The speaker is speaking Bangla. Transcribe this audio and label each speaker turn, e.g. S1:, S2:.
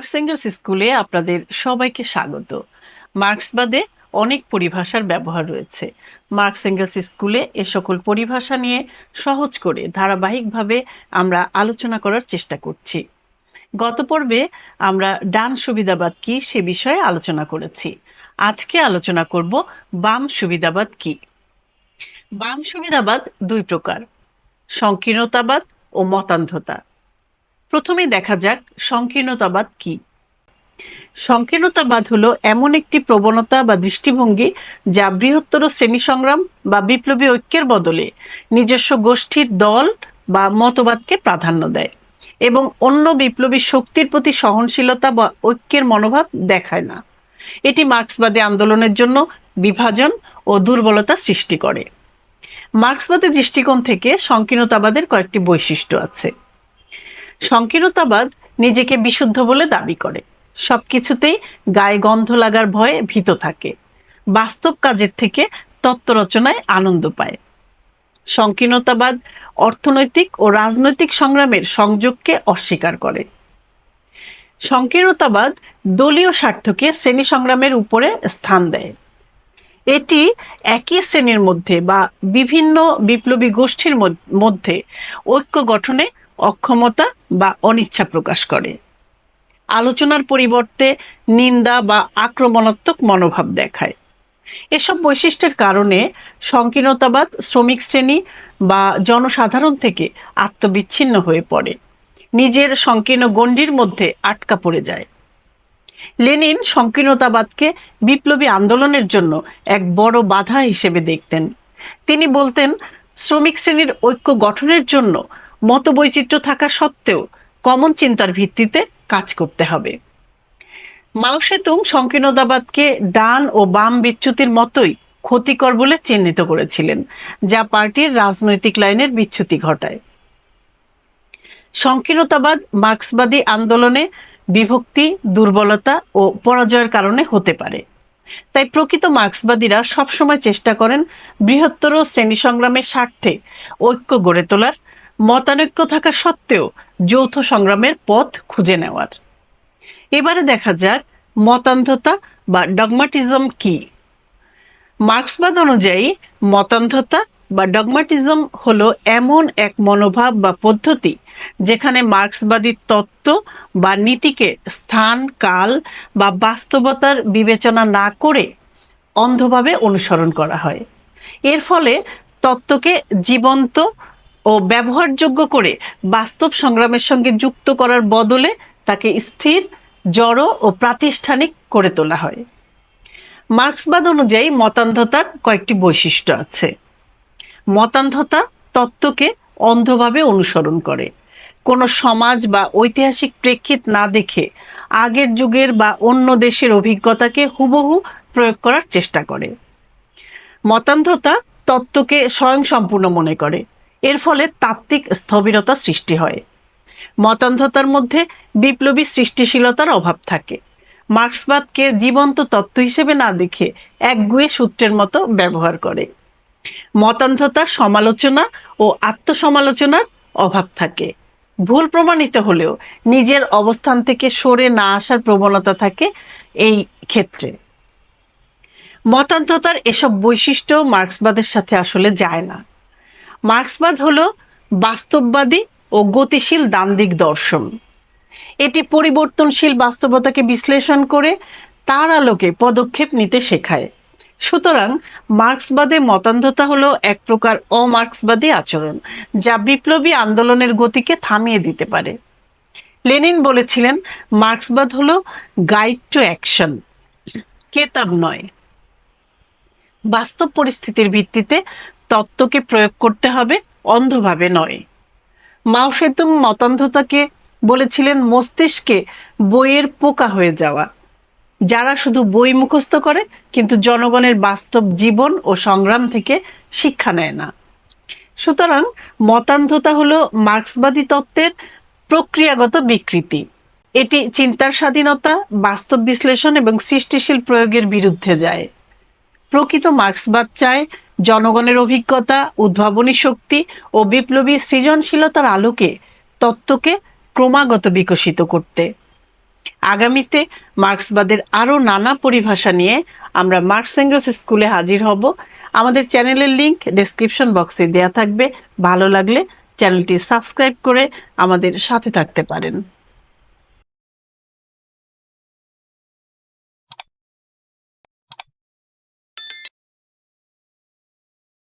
S1: মার্কস এঙ্গেলস স্কুলে আপনাদের সবাইকে স্বাগত। মার্কসবাদে অনেক পরিভাষার ব্যবহার রয়েছে। মার্কস এঙ্গেলস স্কুলে এ সকল পরিভাষা নিয়ে সহজ করে, ধারাবাহিকভাবে আমরা আলোচনা করার চেষ্টা করছি। গত পর্বে আমরা ডান সুবিধাবাদ কি সে বিষয়ে আলোচনা করেছি। আজকে আলোচনা করব বাম সুবিধাবাদ কি। বাম সুবিধাবাদ দুই প্রকার, সংকীর্ণতাবাদ ও মতান্ধতা। প্রথমে দেখা যাক সংকীর্ণতাবাদ কি। সংকীর্ণতাবাদ হলো এমন একটি প্রবণতা বা দৃষ্টিভঙ্গি যা বৃহত্তর শ্রেণি সংগ্রাম বা বিপ্লবী ঐক্যের বদলে নিজস্ব গোষ্ঠীর দল বা মতবাদকে প্রাধান্য দেয় এবং অন্য বিপ্লবী শক্তির প্রতি সহনশীলতা বা ঐক্যের মনোভাব দেখায় না। এটি মার্ক্সবাদী আন্দোলনের জন্য বিভাজন ও দুর্বলতা সৃষ্টি করে। মার্ক্সবাদী দৃষ্টিকোণ থেকে সংকীর্ণতাবাদের কয়েকটি বৈশিষ্ট্য আছে। সংকীর্ণতাবাদ নিজেকে বিশুদ্ধ বলে দাবি করে। সবকিছুতেই গায়ে গন্ধ লাগার ভয়ে ভীত থাকে। বাস্তব কাজের থেকে তত্ত্ব রচনায় আনন্দ পায়। সংকীর্ণতাবাদ অর্থনৈতিক ও রাজনৈতিক সংগ্রামের সংযোগকে অস্বীকার করে। সংকীর্ণতাবাদ দলীয় স্বার্থকে শ্রেণি সংগ্রামের উপরে স্থান দেয়। এটি একই শ্রেণির মধ্যে বা বিভিন্ন বিপ্লবী গোষ্ঠীর মধ্যে ঐক্য গঠনে অক্ষমতা বা অনিচ্ছা প্রকাশ করে। আলোচনার পরিবর্তে নিন্দা বা আক্রমণাত্মক মনোভাব দেখায়। এসব বৈশিষ্ট্যের কারণে সংকীর্ণতাবাদ, শ্রমিক শ্রেণি বা জনসাধারণ থেকে আত্মবিচ্ছিন্ন হয়ে পড়ে। নিজের সংকীর্ণ গণ্ডির মধ্যে আটকা পড়ে যায়। লেনিন সংকীর্ণতাবাদকে বিপ্লবী আন্দোলনের জন্য এক বড় বাধা হিসেবে দেখতেন। তিনি বলতেন, শ্রমিক শ্রেণির ঐক্য গঠনের জন্য মতবৈচিত্র্য থাকা সত্ত্বেও কমন চিন্তার ভিত্তিতে কাজ করতে হবে। মাও সেতুং সংকীর্ণতাবাদকে ডান ও বাম বিচ্যুতির মতোই ক্ষতিকর বলে চিহ্নিত করেছিলেন, যা পার্টির রাজনৈতিক লাইনের বিচ্যুতি ঘটায়। সংকীর্ণতাবাদ মার্ক্সবাদী আন্দোলনে বিভক্তি, দুর্বলতা ও পরাজয়ের কারণে হতে পারে। তাই প্রকৃত মার্ক্সবাদীরা সবসময় চেষ্টা করেন বৃহত্তর শ্রেণি সংগ্রামের স্বার্থে ঐক্য গড়ে তোলার মতানৈক্য থাকা সত্ত্বেও যৌথ সংগ্রামের পথ খুঁজে নেওয়ার। এবারে দেখা যাক মতান্ধতা বা ডগমাটিজম কি। মার্ক্সবাদ অনুযায়ী, মতান্ধতা বা ডগমাটিজম হলো এমন এক মনোভাব বা পদ্ধতি যেখানে মার্ক্সবাদী তত্ত্ব বা নীতিকে স্থান, কাল বা বাস্তবতার বিবেচনা না করে অন্ধভাবে অনুসরণ করা হয়। এর ফলে তত্ত্বকে জীবন্ত ও ব্যবহারযোগ্য করে বাস্তব সংগ্রামের সঙ্গে যুক্ত করার বদলে তাকে স্থির, জড় ও প্রাতিষ্ঠানিক করে তোলা হয়। মার্ক্সবাদ অনুযায়ী মতান্ধতার কয়েকটি বৈশিষ্ট্য আছে। মতান্ধতা তত্ত্বকে অন্ধভাবে অনুসরণ করে। কোনো সমাজ বা ঐতিহাসিক প্রেক্ষিত না দেখে আগের যুগের বা অন্য দেশের অভিজ্ঞতাকে হুবহু প্রয়োগ করার চেষ্টা করে। মতান্ধতা তত্ত্বকে স্বয়ংসম্পূর্ণ মনে করে। এর ফলে তাত্ত্বিক স্থবিরতা সৃষ্টি হয়। মতান্ধতার মধ্যে বিপ্লবী সৃষ্টিশীলতার অভাব থাকে। মার্ক্সবাদকে জীবন্ত তত্ত্ব হিসেবে না দেখে একগুয়ে সূত্রের মতো ব্যবহার করে। মতান্ধতা সমালোচনা ও আত্মসমালোচনার অভাব থাকে। ভুল প্রমাণিত হলেও নিজের অবস্থান থেকে সরে না আসার প্রবণতা থাকে এই ক্ষেত্রে। মতান্ধতার এসব বৈশিষ্ট্য মার্ক্সবাদের সাথে আসলে যায় না। মার্ক্সবাদ হল বাস্তববাদী ও গতিশীল দান্দিক দর্শন। এটি পরিবর্তনশীল বাস্তবতাকে বিশ্লেষণ করে তার আলোকে পদক্ষেপ নিতে শেখায়। সুতরাং মার্ক্সবাদে মতান্ধতা হলো এক প্রকার অমার্ক্সবাদী আচরণ, যা বিপ্লবী আন্দোলনের গতিকে থামিয়ে দিতে পারে। লেনিন বলেছিলেন, মার্ক্সবাদ হলো গাইড টু অ্যাকশন কেতাব নয়। বাস্তব পরিস্থিতির ভিত্তিতে তত্ত্বকে প্রয়োগ করতে হবে, অন্ধভাবে নয়। মাও সেতুং মতান্ধতাকে বলেছিলেন, মস্তিষ্কে বইয়ের পোকা হয়ে যাওয়া। যারা শুধু বই মুখস্থ করে, কিন্তু জনগণের বাস্তব জীবন ও সংগ্রাম থেকে শিক্ষা নেয় না। সুতরাং মতান্ধতা হলো মার্ক্সবাদী তত্ত্বের প্রক্রিয়াগত বিকৃতি। এটি চিন্তার স্বাধীনতা, বাস্তব বিশ্লেষণ এবং সৃষ্টিশীল প্রয়োগের বিরুদ্ধে যায়। প্রকৃত মার্ক্সবাদ চায় জনগণের অভিজ্ঞতা, উদ্ভাবনী শক্তি ও বিপ্লবী সৃজনশীলতার আলোকে তত্ত্বকে ক্রমাগত বিকশিত করতে। আগামীতে মার্ক্সবাদের আরও নানা পরিভাষা নিয়ে আমরা মার্কস এঙ্গেলস স্কুলে হাজির হব। আমাদের চ্যানেলের লিংক ডেসক্রিপশন বক্সে দেয়া থাকবে। ভালো লাগলে চ্যানেলটি সাবস্ক্রাইব করে আমাদের সাথে থাকতে পারেন।